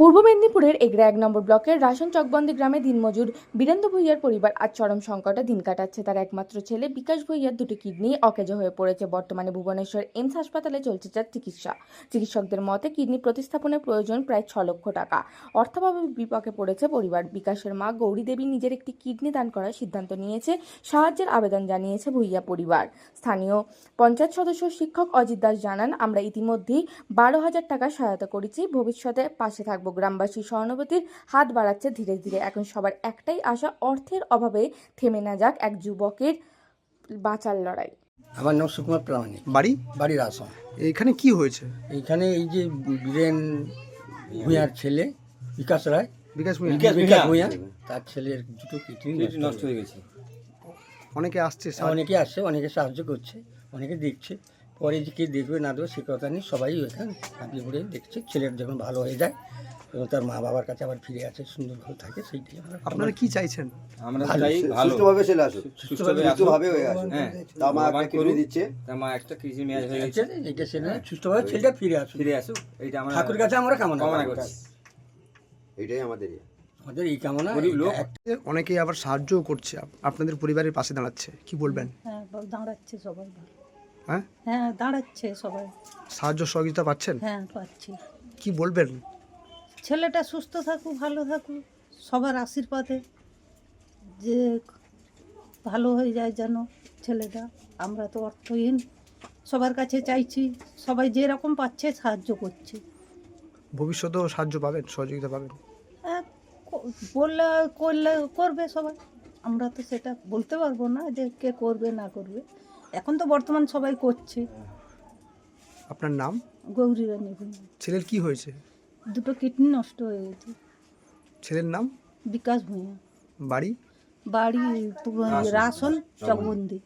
পূর্ব মেদিনীপুরের এগরা এক নম্বর ব্লকের রাশন চকবন্দি গ্রামে দিনমজুর বীরেন্দ্র ভূঁইয়ার পরিবার আজ চরম সংকটে দিন কাটাচ্ছে। তার একমাত্র ছেলে বিকাশ ভূঁইয়ার দুটি কিডনি অকেজো হয়ে পড়েছে। বর্তমানে ভুবনেশ্বর এমস হাসপাতালে চলছে তার চিকিৎসা। চিকিৎসকদের মতে, কিডনি প্রতিস্থাপনের প্রয়োজন প্রায় ছ লক্ষ টাকা। অর্থাভাবে বিপাকে পড়েছে পরিবার। বিকাশের মা গৌরী দেবী নিজের একটি কিডনি দান করার সিদ্ধান্ত নিয়েছে। সাহায্যের আবেদন জানিয়েছে ভূঁইয়া পরিবার। স্থানীয় পঞ্চায়েত সদস্য শিক্ষক অজিত দাস জানান, আমরা ইতিমধ্যেই বারো হাজার টাকা সহায়তা করেছি। ভবিষ্যতে পাশে থাকব গ্রামবাসী সহানুভূতির হাত বাড়াচ্ছে ধীরে ধীরে। এখন সবার একটাই আশা অর্থের অভাবে থেমে না যাক এক যুবকের বাঁচার লড়াই। আমার নাম সুকুমার প্রামাণিক। বাড়ি? বাড়ির আসন। এখানে কি হয়েছে? এইখানে এই যে বীরেন ভূঁয়ার ছেলে বিকাশ রায়। বিকাশ ভূঁইয়া? বিকাশ ভূঁয়া তার ছেলের দুটো কিডনি নষ্ট হয়ে গেছে। অনেকে আসছে অনেকে আসছে অনেকে সাহায্য করছে অনেকে দেখছে। পরে যে কে দেখবে না দেবে সে কথা নেই সবাই এখানে হাঁপিয়ে পড়ে দেখছে। ছেলের যখন ভালো হয়ে যায় এবং তার মা বাবার কাছে আবার ফিরে আসে সুন্দরভাবে থাকে সেইটাই আমরা আপনারা কি চাইছেন? আমরা চাই ভালো। সুষ্ঠুভাবে চলে আসুক। সুষ্ঠুভাবে সুষ্ঠুভাবে হয়ে আসুক। হ্যাঁ। তা মা একটা কিডনি দিচ্ছে। তার মা একটা কৃষি মেয়াজ হয়ে গেছে। এইটা ছেলে সুস্থভাবে ছেলেটা ফিরে আসুক। ফিরে আসুক। এইটা আমরা ঠাকুর কাছে আমরা কামনা কামনা করি। করছি। এটাই আমাদের ইয়ে। আমাদের এই কামনা গরিব লোক। অনেকেই আবার সাহায্যও করছে। আপনাদের পরিবারের পাশে দাঁড়াচ্ছে। কি বলবেন? হ্যাঁ দাঁড়াচ্ছে সবাই। হ্যাঁ? হ্যাঁ দাঁড়াচ্ছে সবাই। সাহায্য সহযোগিতা পাচ্ছেন? হ্যাঁ পাচ্ছি। কি বলবেন? ছেলেটা সুস্থ থাকুক ভালো থাকুক সবার আশীর্বাদে যে ভালো হয়ে যায় যেন ছেলেটা। আমরা তো অর্থহীন। সবার কাছে চাইছি সবাই যেরকম পাচ্ছে সাহায্য করছে। ভবিষ্যতেও সাহায্য পাবেন সহযোগিতা পাবেন। হ্যাঁ বললে করলে করবে সবাই। আমরা তো সেটা বলতে পারব না যে কে করবে না করবে। এখন তো বর্তমান সবাই করছে। আপনার নাম? গৌরী রানী ছেলের কি হয়েছে? দুটো কিডনি নষ্ট হয়ে গেছে। ছেলের নাম? বিকাশ ভূঁইয়া। বাড়ি? বাড়ি রাসন। চকবন্দি।